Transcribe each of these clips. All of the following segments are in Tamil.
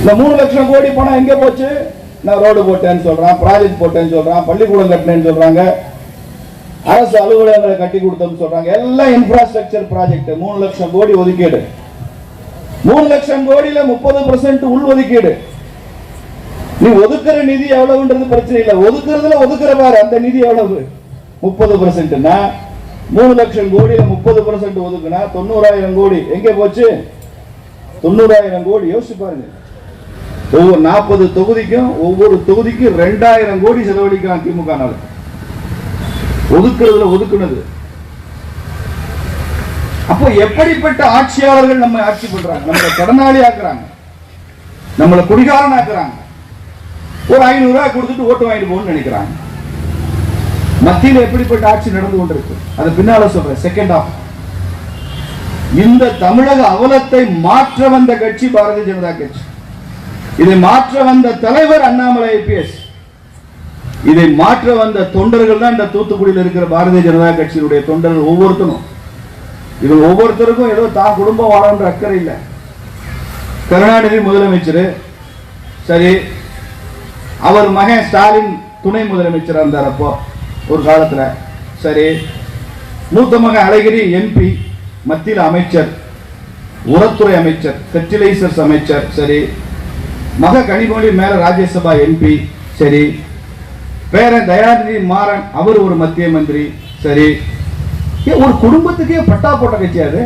இந்த மூணு லட்சம் கோடி பணம் எங்க போச்சு? நான் ரோடு போட்டேன்னு சொல்றான் ப்ராஜெக்ட் போட்டேன்னு சொல்றான் பள்ளிக்கூடம் கட்டினேன்னு சொல்றாங்க. அரசு அலுவலகங்களை கட்டி கொடுத்தோம்னு சொல்றாங்க. எல்லாம் இன்ஃப்ராஸ்ட்ரக்சர் ப்ராஜெக்ட் மூணு லட்சம் கோடி ஒதுக்கீடு. மூணு லட்சம் கோடியில முப்பது பர்சன்ட் உள் ஒதுக்கீடு நீ ஒதுக்குற நிதி எவ்வளவுன்றது பிரச்சனை இல்லை. ஒதுக்குறதுல ஒதுக்குற பாரு அந்த நிதி எவ்வளவு? முப்பது பர்சன்ட்னா மூணு லட்சம் கோடியில முப்பது பர்சன்ட் ஒதுக்குனா தொண்ணூறாயிரம் கோடி. எங்க போச்சு? தொண்ணூறாயிரம் கோடி. யோசிச்சு பாருங்க. ஒவ்வொரு நாற்பது தொகுதிக்கும் ஒவ்வொரு தொகுதிக்கும் ரெண்டாயிரம் கோடி செலவழிக்கலாம் திமுக ஒதுக்குறதுல ஒதுக்குனது. அப்போ எப்படிப்பட்ட ஆட்சியாளர்கள் நம்ம ஆட்சி பண்றாங்க? நம்மளை கடனாளி ஆக்குறாங்க. நம்மளை குடிகாரன் ஆக்குறாங்க. ஒரு ஐநூறு ரூபாய் கொடுத்துட்டு ஓட்டு வாங்கிட்டு போகணும்னு நினைக்கிறாங்க. மத்தியில் எப்படிப்பட்ட ஆட்சி நடந்து கொண்டிருக்கு? அது பின்னால சொல்றேன். செகண்ட் ஆஃப் இந்த தமிழக அவலத்தை மாற்ற வந்த கட்சி பாரதிய ஜனதா கட்சி. இதை மாற்ற வந்த தலைவர் அண்ணாமலை ஐபிஎஸ். இதை மாற்ற வந்த தொண்டர்கள் தான் இந்த தூத்துக்குடியில் இருக்கிற பாரதிய ஜனதா கட்சியினுடைய தொண்டர்கள் ஒவ்வொருத்தரும். இது ஒவ்வொருத்தருக்கும் ஏதோ தான் குடும்பம் வாழன்ற அக்கறை இல்லை. கருணாநிதி முதலமைச்சர் சரி அவர் மகன் ஸ்டாலின் துணை முதலமைச்சராக இருந்தார் அப்போ ஒரு காலத்தில். சரி மூத்த மகன் அழகிரி எம்பி மத்தியில் அமைச்சர் உரத்துறை அமைச்சர் ஃபெர்டிலைசர்ஸ் அமைச்சர் சரி மக கனிமொழி மேல ராஜ்யசபா எம்பி சரி. பேரன் தயாநிதி மாறன் அவர் ஒரு மத்திய மந்திரி சரி. ஏன் ஒரு குடும்பத்துக்கே பட்டா போட்ட கட்சி அது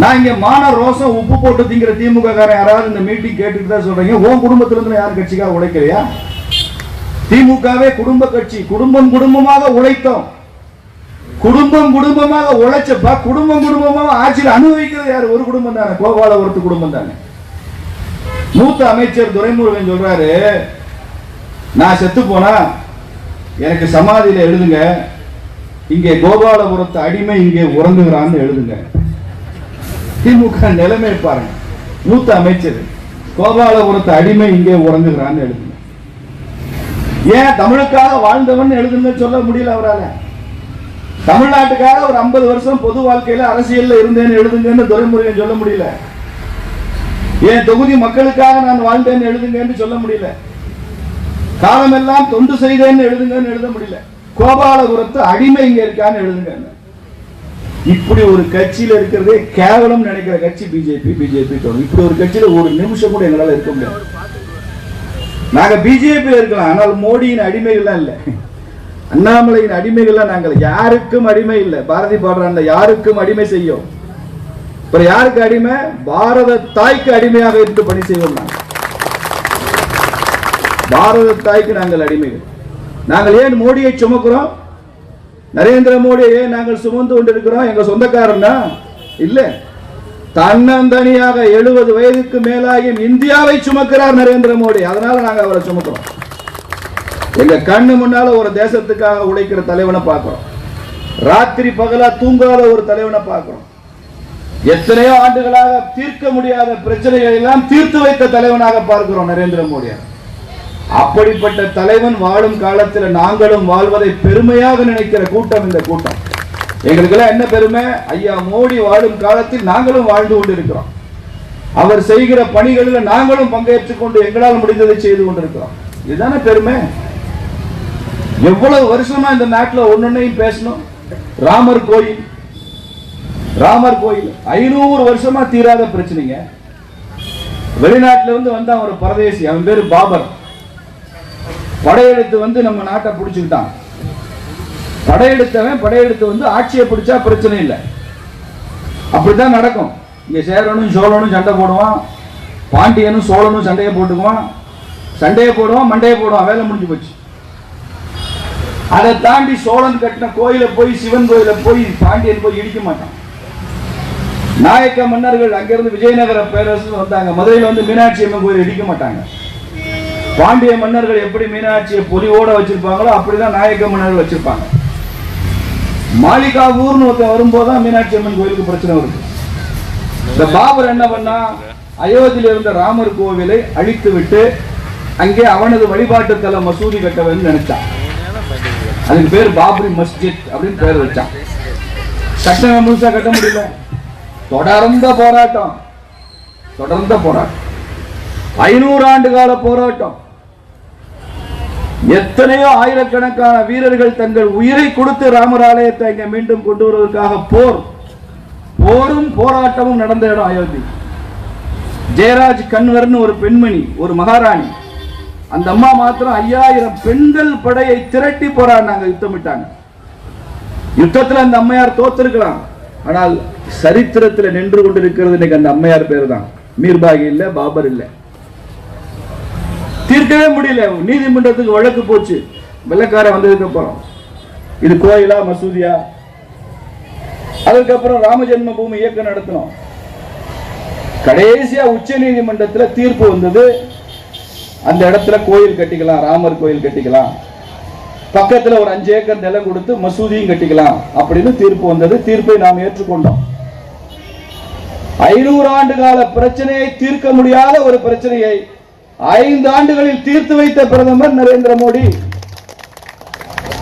நான் இங்க மான ரோசம் உப்பு போட்டு திங்கிற திமுக காரன் யாராவது இந்த மீட்டிங் கேட்டுட்டு தான் சொல்றீங்க? உன் குடும்பத்துல இருந்து கட்சிக்காக உழைக்கலையா? திமுகவே குடும்ப கட்சி குடும்பம் குடும்பமாக உழைத்தோம். குடும்பம் குடும்பமாக உழைச்சப்ப குடும்பம் குடும்பமாக ஆட்சியில் அனுபவிக்கிறது யார்? ஒரு குடும்பம் தானே கோபாலபுரத்து குடும்பம் தானே. மூத்த அமைச்சர் துரைமுருகன் சொல்றாரு நான் செத்து போனா எனக்கு சமாதியில எழுதுங்க. இங்கே கோபாலபுரத்து அடிமை இங்கே உறங்குகிறான்னு எழுதுங்க. திமுக நிலைமை பாருங்க. மூத்த அமைச்சர் கோபாலபுரத்து அடிமை இங்கே உறங்குகிறான்னு எழுதுங்க. ஏன் தமிழுக்காக வாழ்ந்தவன் எழுதுங்க சொல்ல முடியல அவரால? தமிழ்நாட்டுக்காக ஒரு ஐம்பது வருஷம் பொது வாழ்க்கையில அரசியல்ல இருந்தேன்னு எழுதுங்கன்னு துரைமுருகன் சொல்ல முடியல. என் தொகுதி மக்களுக்காக நான் வாழ்ந்தேன்னு எழுதுங்கன்னு சொல்ல முடியல. காலமெல்லாம் தொண்டு செய்தேன்னு எழுதுங்கன்னு எழுத முடியல. கோபாலபுரத்து அடிமை இங்க இருக்கான்னு எழுதுங்க இப்படி ஒரு கட்சியில இருக்கிறதே கேவலம் நினைக்கிற கட்சி பிஜேபி பிஜேபி இப்படி ஒரு கட்சியில ஒரு நிமிஷம் கூட எங்களால இருக்க முடியாது. நாங்க பிஜேபி இருக்கலாம். ஆனால் மோடியின் அடிமைகள்லாம் இல்லை. அண்ணாமலையின் அடிமைகள்லாம் நாங்கள் யாருக்கும் அடிமை இல்லை. பாரதி பாடுறாங்க யாருக்கும் அடிமை செய்யும். அப்புறம் யாருக்கு அடிமை? பாரத தாய்க்கு அடிமையாக இருந்து பணி செய்வோம் நாங்கள். பாரத தாய்க்கு நாங்கள் அடிமைகள். நாங்கள் ஏன் மோடியை சுமக்கிறோம்? நரேந்திர மோடியை ஏன் நாங்கள் சுமந்து கொண்டிருக்கிறோம்? எங்க சொந்தக்காரன்னா? இல்லை. தன்னந்தனியாக எழுபது வயதுக்கு மேலாகியும் இந்தியாவை சுமக்கிறார் நரேந்திர மோடி. அதனால நாங்க அவரை சுமக்கிறோம். எங்க கண்ணு முன்னால ஒரு தேசத்துக்காக உழைக்கிற தலைவனை பார்க்கிறோம். ராத்திரி பகலா தூங்காத ஒரு தலைவனை பார்க்கிறோம். எத்தனையோ ஆண்டுகளாக தீர்க்க முடியாத பிரச்சனைகளை எல்லாம் தீர்த்து வைத்த தலைவனாக பார்க்கிறோம் நரேந்திர மோடியை அப்படிப்பட்ட தலைவன் வாழும் காலத்தில் நாங்களும் வாழ்வதை பெருமையாக நினைக்கிற கூட்டம் இந்த கூட்டம். எங்களுக்கெல்லாம் என்ன பெருமை? ஐயா மோடி வாழும் காலத்தில் நாங்களும் வாழ்ந்து கொண்டிருக்கிறோம். அவர் செய்கிற பணிகளில் நாங்களும் பங்கேற்றுக் கொண்டு எங்களால் முடிந்ததை செய்து கொண்டிருக்கிறோம். இதுதானே பெருமை? எவ்வளவு வருஷமா இந்த நாட்டில் ஒன்னொன்னையும் பேசணும். ராமர் கோயில் ராமர் கோயில் ஐநூறு வருஷமா தீராத பிரச்சனைங்க. வெளிநாட்டுல இருந்து வந்த ஒரு பரதேசி அவன் பேரு பாபர். படையெடுத்து வந்து நம்ம நாட்டை பிடிச்சுக்கிட்டான். படையெடுத்தவன் படையெடுத்து வந்து ஆட்சியை பிடிச்சா பிரச்சனை இல்லை. அப்படிதான் நடக்கும். இங்க சேரனும் சோழனும் சண்டை போடுவான். பாண்டியனும் சோழனும் சண்டையை போட்டுக்குவான். சண்டையை போடுவான் மண்டையை போடுவான். வேலை முடிஞ்சு போச்சு. அதை தாண்டி சோழன் கட்டின கோயிலை போய் சிவன் கோயிலை போய் பாண்டியன் போய் இடிக்க மாட்டான். நாயக்க மன்னர்கள் அங்கிருந்து விஜயநகர பேரரசு வந்தாங்க. மதுரையில் வந்து மீனாட்சி அம்மன் கோயில் இடிக்க மாட்டாங்க. பாண்டிய மன்னர்கள் எப்படி மீனாட்சியை பொலிவோட வச்சிருப்பாங்களோ அப்படிதான் நாயக்க மன்னர்கள் வச்சிருப்பாங்க. மாளிகா ஊர்னு ஒருத்தன் வரும்போது தான் மீனாட்சி அம்மன் கோயிலுக்கு பிரச்சனை வருது. இந்த பாபர் என்ன பண்ணா அயோத்தியில் இருந்த ராமர் கோவிலை அழித்து விட்டு அங்கே அவனது வழிபாட்டு தல மசூதி கட்ட வேண்டும் நினைச்சான். அதுக்கு பேர் பாபரி மஸ்ஜித் அப்படின்னு பேர் வச்சான். கட்டணம் முழுசா கட்ட முடியல. தொடர்ந்த போராட்டம். தொடர்ந்த போராட்டம். ஐநூறு ஆண்டு கால போராட்டம். எத்தனையோ ஆயிரக்கணக்கான வீரர்கள் தங்கள் உயிரை கொடுத்து ராமர் ஆலயத்தை இங்க மீண்டும் கொண்டு வருவதற்காக போர் போரும் போராட்டமும் நடந்த இடம் அயோத்தி. ஜெயராஜ் கன்வர்னு ஒரு பெண்மணி ஒரு மகாராணி. அந்த அம்மா மாத்திரம் ஐயாயிரம் பெண்கள் படையை திரட்டி போராடினாங்க யுத்தமிட்டாங்க. யுத்தத்துல அந்த அம்மையார் தோத்திருக்கலாம். ஆனால் சரித்திரத்தில் நின்று கொண்டிருக்கிறது இன்னைக்கு அந்த அம்மையார் பேர் தான் மீர்பாகி இல்ல பாபர் இல்ல. தீர்க்கவே முடியல. நீதிமன்றத்துக்கு வழக்கு போச்சு. வெள்ளக்காரன் வந்ததுக்கு அப்புறம். இது கோயிலா மசூதியா? அதுக்கப்புறம் ராமஜென்ம பூமி இயக்கம் நடத்தினோம். கடைசியா உச்ச நீதிமன்றத்துல தீர்ப்பு வந்தது. அந்த இடத்துல கோயில் கட்டிக்கலாம் ராமர் கோயில் கட்டிக்கலாம். பக்கத்துல ஒரு அஞ்சு ஏக்கர் நிலம் கொடுத்து மசூதியும் கட்டிக்கலாம் அப்படின்னு தீர்ப்பு வந்தது. தீர்ப்பை நாம் ஏற்றுக்கொண்டோம். ஐநூறு ஆண்டு கால பிரச்சனையை தீர்க்க முடியாத ஒரு பிரச்சனையை ஐந்து ஆண்டுகளில் தீர்த்து வைத்த பிரதமர் நரேந்திர மோடி.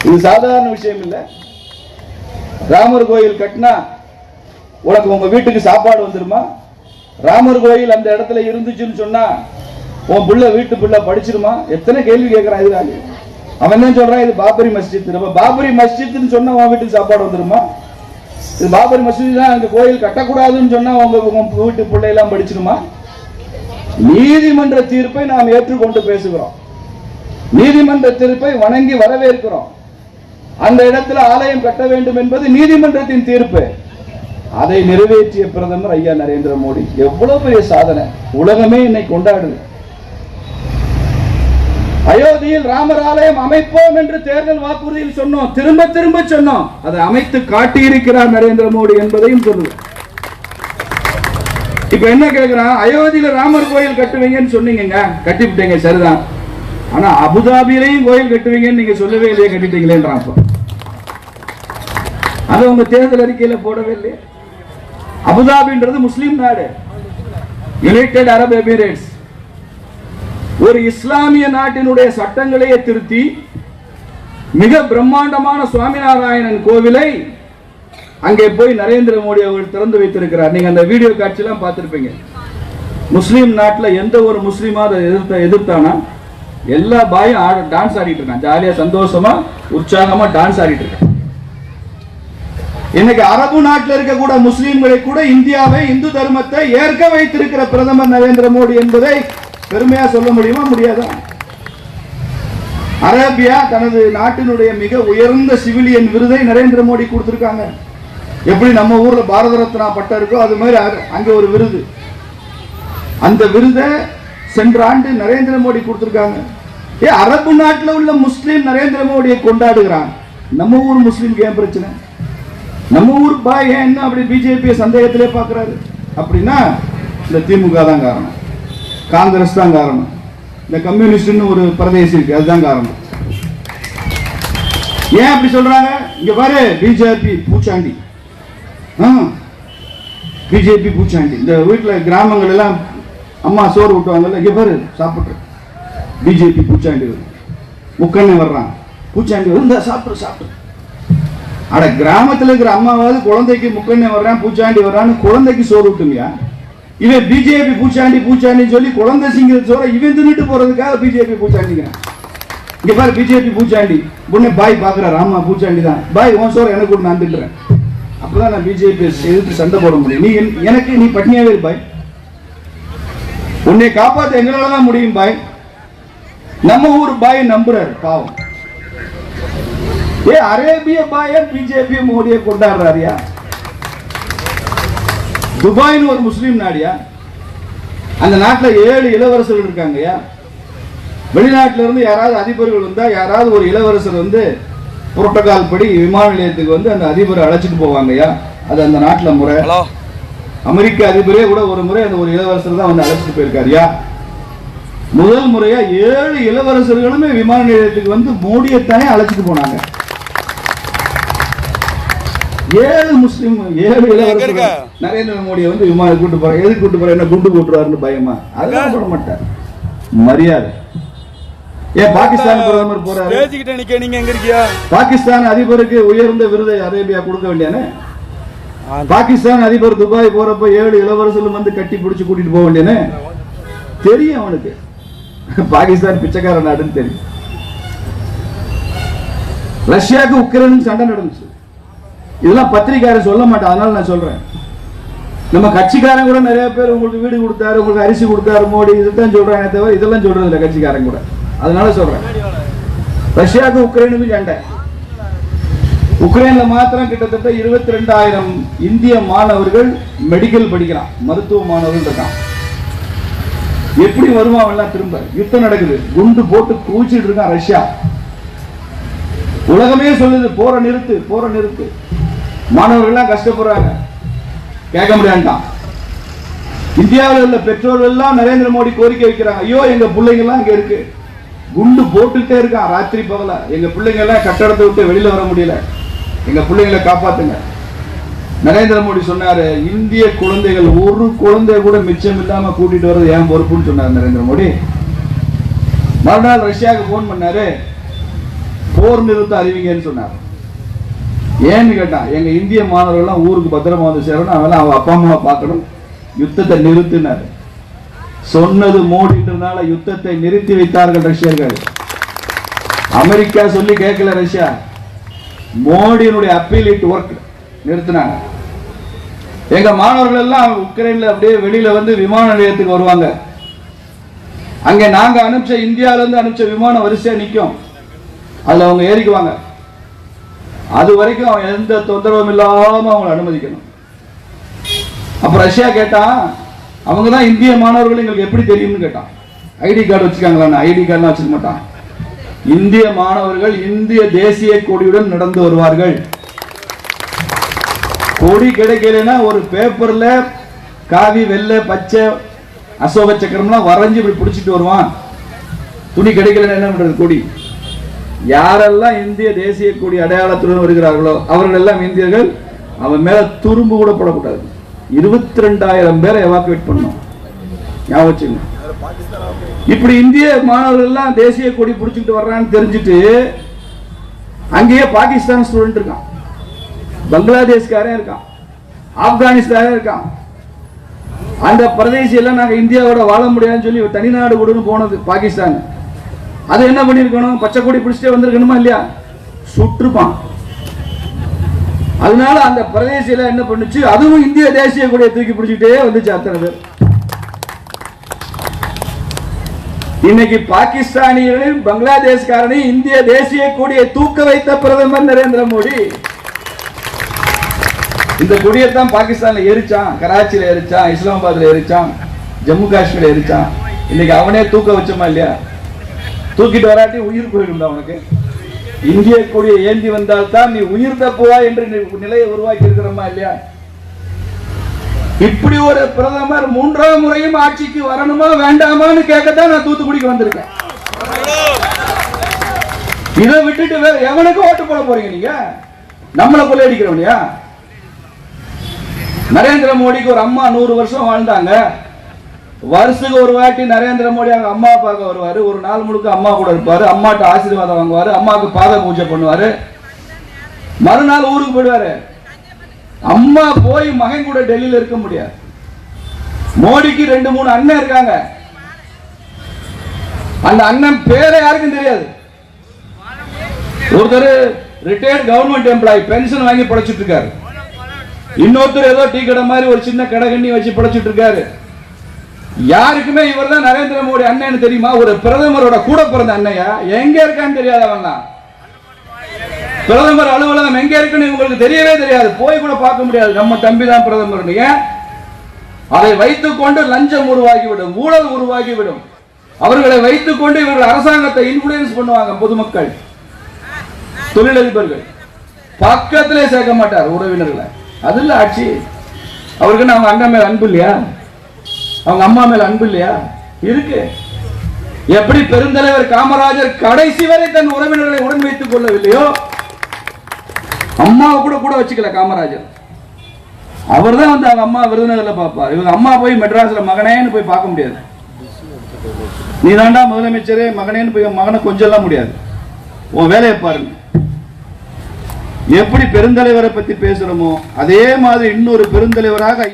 இது சாதாரண விஷயம் இல்ல. ராமர் கோயில் கட்டினா உனக்கு உங்க வீட்டுக்கு சாப்பாடு வந்துருமா? ராமர் கோயில் அந்த இடத்துல இருந்துச்சுன்னு சொன்னா உன் பிள்ளை வீட்டு பிள்ளை படிச்சிருமா? எத்தனை கேள்வி கேட்கிறான் எதிராளி. அவன் தான் சொல்றான் இது பாபரி மஸ்ஜித். நம்ம பாபரி மஸ்ஜித்னு சொன்னா உன் வீட்டுக்கு சாப்பாடு வந்துருமா? இது பாபரி மஸ்ஜித் தான் அங்க கோயில் கட்டக்கூடாதுன்னு சொன்னா உங்க உங்க வீட்டு பிள்ளை எல்லாம் படிச்சிருமா? நீதிமன்ற தீர்ப்பை நாம் ஏற்றுக்கொண்டு பேசுகிறோம். நீதிமன்ற தீர்ப்பை வணங்கி வரவேற்கிறோம். அந்த இடத்துல ஆலயம் கட்ட வேண்டும் என்பது நீதிமன்றத்தின் தீர்ப்பு. அதை நிறைவேற்றிய பிரதமர் ஐயா நரேந்திர மோடி. எவ்வளவு பெரிய சாதனை. உலகமே என்னை கொண்டாடுது. அயோத்தியில் ராமர் ஆலயம் அமைப்போம் என்று தேர்தல் வாக்குறுதியில் சொன்னோம். திரும்ப திரும்ப சொன்னோம். அதை அமைத்து காட்டியிருக்கிறார் நரேந்திர மோடி என்பதையும் சொல்லுவோம். இப்ப என்ன கேக்குறான்? அயோத்தியில ராமர் கோயில் கட்டுவீங்கன்னு சொன்னீங்க கட்டிவிட்டீங்க சரிதான். ஆனா அபுதாபியிலையும் கோயில் கட்டுவீங்கன்னு நீங்க சொல்லவே இல்லையே கட்டிட்டீங்களேன்றான் அப்போ. அதை உங்க தேர்தல் அறிக்கையில போடவே இல்லையே? அபுதாபின்றது முஸ்லீம் நாடு. யுனைடெட் அரப் எமிரேட்ஸ் ஒரு இஸ்லாமிய நாட்டினுடைய சட்டங்களையே திருத்தி மிக பிரம்மாண்டமான சுவாமிநாராயணன் கோவிலை அங்கே போய் நரேந்திர மோடி அவர்கள் திறந்து வைத்திருக்கிறார். நீங்க அந்த வீடியோ காட்சியெல்லாம் பார்த்துருப்பீங்க. முஸ்லீம் நாட்டுல எந்த ஒரு முஸ்லீமா அதை எதிர்த்த எதிர்த்தானா? எல்லா பாயும் ஆட டான்ஸ் ஆடிட்டு இருக்கான். ஜாலியா சந்தோஷமா உற்சாகமா டான்ஸ் ஆடிட்டு இருக்கான். இன்னைக்கு அரபு நாட்டில் இருக்கக்கூட முஸ்லீம்களை கூட இந்தியாவை இந்து தர்மத்தை ஏற்க வைத்திருக்கிற பிரதமர் நரேந்திர மோடி என்பதை பெருமையா சொல்ல முடியுமா? முடியாதா? அரேபியா தனது நாட்டினுடைய மிக உயர்ந்த சிவிலியன் விருதை நரேந்திர மோடி கொடுத்திருக்காங்க. எப்படி நம்ம ஊர்ல பாரத ரத்னா பட்டம் இருக்கோ அது மாதிரி அங்க- ஒரு விருது. அந்த விருதை சென்ற ஆண்டு நரேந்திர மோடி கொடுத்திருக்காங்க. ஏ அரபு நாட்டில் உள்ள முஸ்லீம் நரேந்திர மோடியை கொண்டாடுகிறான். நம்ம ஊர் முஸ்லீம்க்கு ஏன் பிரச்சனை? நம்ம ஊர் பாய் ஏன் என்ன அப்படி பிஜேபியை சந்தேகத்திலே பார்க்குறாரு? அப்படின்னா இந்த திமுக தான் காரணம். காங்கிரஸ் தான் காரணம். இந்த கம்யூனிஸ்ட்னு ஒரு பிரதேசம் இருக்கு அதுதான் காரணம். ஏன் அப்படி சொல்றாங்க? இங்க பாரு பிஜேபி பூச்சாண்டி. பிஜேபி பூச்சாண்டி. இந்த வீட்டுல கிராமங்கள் எல்லாம் அம்மா சோறு விட்டுவாங்கல்ல இங்க பாரு சாப்பிட்டு பிஜேபி பூச்சாண்டி வரும். முக்கண்ணே வர்றான். பூச்சாண்டி வரும். இந்த சாப்பிடு சாப்பிடு அட கிராமத்துல இருக்கிற அம்மாவாவது குழந்தைக்கு முக்கண்ணே வர்றான் பூச்சாண்டி வர்றான்னு குழந்தைக்கு சோறு விட்டுங்கயா இவன் பிஜேபி பூச்சாண்டி பூச்சாண்டின்னு சொல்லி குழந்தை சிங்கிற சோற இவன் தின்னுட்டு போறதுக்காக பிஜேபி பூச்சாண்டிங்கிறான் இங்க பாரு பிஜேபி பூச்சாண்டி. உடனே பாய் பாக்குறாரு ஆமா பூச்சாண்டி தான். பாய் உன் சோற எனக்கு கூட நான் திட்டுறேன். அப்பதான் நான் பிஜேபி எதிர்த்து சண்டை போட முடியும். நீ எனக்கு நீ பட்னியாவே பாய். உன்னை காப்பாத்த எங்களால தான் முடியும் பாய். நம்ம ஊர் பாய் நம்புறாரு பாவம். ஏ அரேபிய பாய பிஜேபி மோடியை கொண்டாடுறாருயா? துபாய்னு ஒரு முஸ்லீம் நாடியா? அந்த நாட்டுல ஏழு இளவரசர்கள் இருக்காங்கய்யா. வெளிநாட்டுல இருந்து யாராவது அதிபர்கள் வந்தா யாராவது ஒரு இளவரசர் வந்து புரோட்டோகால் படி விமான நிலையத்துக்கு வந்து அந்த அதிபரை அழைச்சிட்டு போவாங்கய்யா. அது அந்த நாட்டுல முறை. அமெரிக்க அதிபரே கூட ஒரு முறை அந்த ஒரு இளவரசர் தான் வந்து அழைச்சிட்டு போயிருக்காருயா முதல் முறையா ஏழு இளவரசர்களுமே விமான நிலையத்துக்கு வந்து மோடியைத்தானே அழைச்சிட்டு போனாங்க. ஏழு முஸ்லிம் ஏழு நரேந்திர மோடியை வந்து விமானம் கூட்டு போறாங்க எதுக்கு கூட்டு போற என்ன குண்டு போட்டுருவாருன்னு பயமா? அதெல்லாம் போட மாட்டார். மரியாதை. ஏன் பாகிஸ்தான் பிரதமர் போறாரு. ஸ்டேஜ்கிட்ட நிக்க நீங்க எங்க இருக்கியா பாகிஸ்தான் அதிபருக்கு உயர்ந்த விருதை அரேபியா கொடுக்க வேண்டியானே பாகிஸ்தான் அதிபர் துபாய் போறப்ப ஏழு இளவரசர்கள் வந்து கட்டி பிடிச்சு கூட்டிட்டு போக வேண்டியனே தெரியும் அவனுக்கு. பாகிஸ்தான் பிச்சைக்கார நாடுன்னு தெரியும். ரஷ்யாவுக்கு உக்ரைனுக்கு சண்டை நடந்துச்சு. இதெல்லாம் பத்திரிக்காரர் சொல்ல மாட்டேன் அதனால நான் சொல்றேன். நம்ம கட்சிக்காரன் கூட நிறைய பேர் உங்களுக்கு வீடு கொடுத்தாரு உங்களுக்கு அரிசி கொடுத்தாரு மோடி இதுதான் சொல்றாங்க தவிர இதெல்லாம் சொல்றது இல்லை கட்சிக்காரன் கூட. அதனால சொல்றேன். ரஷ்யாவுக்கு உக்ரைனுக்கு சண்டை. உக்ரைன்ல மாத்திரம் கிட்டத்தட்ட இருபத்தி ரெண்டாயிரம் இந்திய மாணவர்கள் மெடிக்கல் படிக்கிறான் மருத்துவ மாணவர்கள் இருக்கான் எப்படி வருவான் எல்லாம் திரும்ப. யுத்தம் நடக்குது. குண்டு போட்டு கூச்சிட்டு இருக்கான் ரஷ்யா. உலகமே சொல்லுது போற நிறுத்து போற நிறுத்து. மாணவர்கள்லாம் கஷ்டப்படுறாங்க. கேட்க முடியாண்டான் இந்தியாவில் உள்ள பெற்றோர்கள் எல்லாம் நரேந்திர மோடி கோரிக்கை வைக்கிறாங்க. ஐயோ எங்க பிள்ளைங்க எல்லாம் இங்க இருக்கு. குண்டு போட்டுட்டே இருக்கான் ராத்திரி பகல எங்க பிள்ளைங்க எல்லாம் கட்டடத்தை விட்டு வெளியில வர முடியல. எங்க பிள்ளைங்களை காப்பாத்துங்க. நரேந்திர மோடி சொன்னாரு இந்திய குழந்தைகள் ஒரு குழந்தைய கூட மிச்சம் இல்லாம கூட்டிட்டு வர்றது ஏன் பொறுப்புன்னு சொன்னார் நரேந்திர மோடி. மறுநாள் ரஷ்யாவுக்கு போன் பண்ணாரு. போர் நிறுத்த அறிவிங்கன்னு சொன்னார். ஏன்னு கேட்டான் எங்க இந்திய மாணவர்கள்லாம் ஊருக்கு பத்திரமா வந்து சேரணும் அவெல்லாம் அவன் அப்பா அம்மாவை பார்க்கணும். யுத்தத்தை நிறுத்தினார். சொன்னது மோடின்றதுனால யுத்தத்தை நிறுத்தி வைத்தார்கள் ரஷ்யர்கள். அமெரிக்கா சொல்லி கேட்கல ரஷ்யா. மோடியினுடைய அப்பீல் இட் ஒர்க் நிறுத்தினாங்க. எங்க மாணவர்கள் எல்லாம் உக்ரைன்ல அப்படியே வெளியில வந்து விமான நிலையத்துக்கு வருவாங்க. அங்க நாங்க அனுப்பிச்ச இந்தியாவில இருந்து அனுப்பிச்ச விமானம் வரிசையா நிற்கும் அதுல அவங்க ஏறிக்குவாங்க. அது வரைக்கும் அவன் எந்த தொந்தரவும் இல்லாம அவங்களை அனுமதிக்கணும். அப்ப ரஷ்யா கேட்டான் அவங்க தான் இந்திய மாணவர்கள் எங்களுக்கு எப்படி தெரியும்னு கேட்டான். ஐடி கார்டு வச்சுக்காங்களா ஐடி கார்டுலாம் வச்சுக்க மாட்டான். இந்திய மாணவர்கள் இந்திய தேசிய கொடியுடன் நடந்து வருவார்கள். கொடி கிடைக்கலன்னா ஒரு பேப்பர்ல காவி வெள்ளை பச்சை அசோக சக்கரம்லாம் வரைஞ்சு இப்படி பிடிச்சிட்டு வருவான். துணி கிடைக்கலன்னா என்ன பண்றது கொடி? யாரெல்லாம் இந்திய தேசிய கொடி அடையாளத்துடன் வருகிறார்களோ அவர்கள் எல்லாம் இந்தியர்கள் அவன் மேல துரும்பு கூட போடக்கூடாது. இருபத்தி ரெண்டாயிரம் பேரை எவாக்குவேட் பண்ணோம் ஞாபகம் இப்படி இந்திய மாணவர்கள் எல்லாம் தேசிய கொடி பிடிச்சிட்டு வர்றான்னு தெரிஞ்சுட்டு அங்கேயே பாகிஸ்தான் ஸ்டூடெண்ட் இருக்கான். பங்களாதேஷ்காரன் இருக்கான். ஆப்கானிஸ்தானே இருக்கான். அந்த பிரதேசியெல்லாம் நாங்க இந்தியாவோட வாழ முடியாதுன்னு சொல்லி தனிநாடு கொடுன்னு போனது பாகிஸ்தான். அது என்ன பண்ணிருக்கணும்? பச்சை கொடி பிடிச்சிட்டே வந்திருக்கணுமா இல்லையா? சுற்றுப்பான் அதனால அந்த பிரதேசியில என்ன பண்ணுச்சு? அதுவும் இந்திய தேசிய கொடியை தூக்கி பிடிச்சிட்டே வந்துச்சு அத்தனை பேர். இன்னைக்கு பாகிஸ்தானியர்களையும் பங்களாதேஷ்காரனையும் இந்திய தேசிய கொடியை தூக்க வைத்த பிரதமர் நரேந்திர மோடி. இந்த கொடியை தான் பாகிஸ்தான்ல எரிச்சான். கராச்சியில எரிச்சான் இஸ்லாமாபாத்ல எரிச்சான் ஜம்மு காஷ்மீர்ல எரிச்சான். இன்னைக்கு அவனே தூக்க வச்சோமா இல்லையா? தூக்கிட்டு வராட்டி உயிர் போயிடும் அவனுக்கு இந்திய கொடியை ஏந்தி வந்தால் தான் நீ உயிர் தப்புவா என்று நிலையை உருவாக்கி இருக்கிறோமா இல்லையா? இப்படி ஒரு பிரதமர் மூன்றாம் முறையும் ஆட்சிக்கு வரணுமா வேண்டாமான்னு கேட்கத்தான் நான் தூத்துக்குடிக்கு வந்திருக்கேன். இதை விட்டுட்டு வேற எவனுக்கு ஓட்டு போட போறீங்க நீங்க? நம்மளை கொள்ளையடிக்கிறவனையா? நரேந்திர மோடிக்கு ஒரு அம்மா நூறு வருஷம் வாழ்ந்தாங்க. வருஷத்துக்கு ஒரு வாட்டி நரேந்திர மோடி அவங்க அம்மா பார்க்க வருவாரு. ஒரு நாள் முழுக்க அம்மா கூட இருப்பார். அம்மாட்ட ஆசீர்வாதம் வாங்குவார். அம்மாவுக்கு பாத பூஜை பண்ணுவாரு. மறுநாள் ஊருக்கு போயிடுவாரு. அம்மா போய் மகன் கூட டெல்லியில இருக்க முடியாது. மோடிக்கு ரெண்டு மூணு அண்ணன் இருக்காங்க. அந்த அண்ணன் பேரை யாருக்கும் தெரியாது. ஒருத்தர் ரிட்டையர்ட் கவர்மெண்ட் எம்ப்ளாயி பென்ஷன் வாங்கி படைச்சிட்டு இருக்காரு. இன்னொருத்தர் ஏதோ டீ கடை மாதிரி ஒரு சின்ன கடை கண்ணி வச்சு படைச்சிட்டு இருக்காரு. யாருக்குமே இவர் தான் நரேந்திர மோடி அண்ணன் தெரியுமா? ஒரு பிரதமரோட கூட பிறந்த அண்ணையா? எங்க இருக்கான்னு தெரியாது பிரதமர் அலுவலகம் எங்க இருக்குன்னு உங்களுக்கு தெரியவே தெரியாது. போய் கூட பார்க்க முடியாது. நம்ம தம்பி தான் பிரதமர் அதை வைத்துக் கொண்டு லஞ்சம் உருவாகிவிடும். ஊழல் உருவாகிவிடும். அவர்களை வைத்துக் கொண்டு இவர்கள் அரசாங்கத்தை இன்ஃபுளுயன்ஸ் பண்ணுவாங்க பொதுமக்கள். தொழிலதிபர்கள். பக்கத்திலே சேர்க்க மாட்டார் உறவினர்களை. அது இல்ல ஆட்சி. அவருக்கு அவங்க அண்ணன் மேல அன்பு இல்லையா? அவங்க அம்மா மேல அன்பு இல்லையா? இருக்கு. எப்படி பெருந்தலைவர் காமராஜர் கடைசி வரை தன் உறவினர்களை உடன் வைத்துக் கொள்ளவில்லையோ அம்மாவை கூட கூட வச்சுக்கல காமராஜர். அவர் தான் வந்து அவங்க அம்மா விருதுநகர்ல பார்ப்பார். இவங்க அம்மா போய் மெட்ராஸ்ல மகனேன்னு போய் பார்க்க முடியாது. நீ தாண்டா முதலமைச்சரே மகனேன்னு போய் மகனை கொஞ்சம் எல்லாம் முடியாது. உன் வேலையை பாருங்க. எப்படி பெருந்தலைவரை பத்தி பேசுறோமோ அதே மாதிரி இன்னொரு பெருந்தலைவராக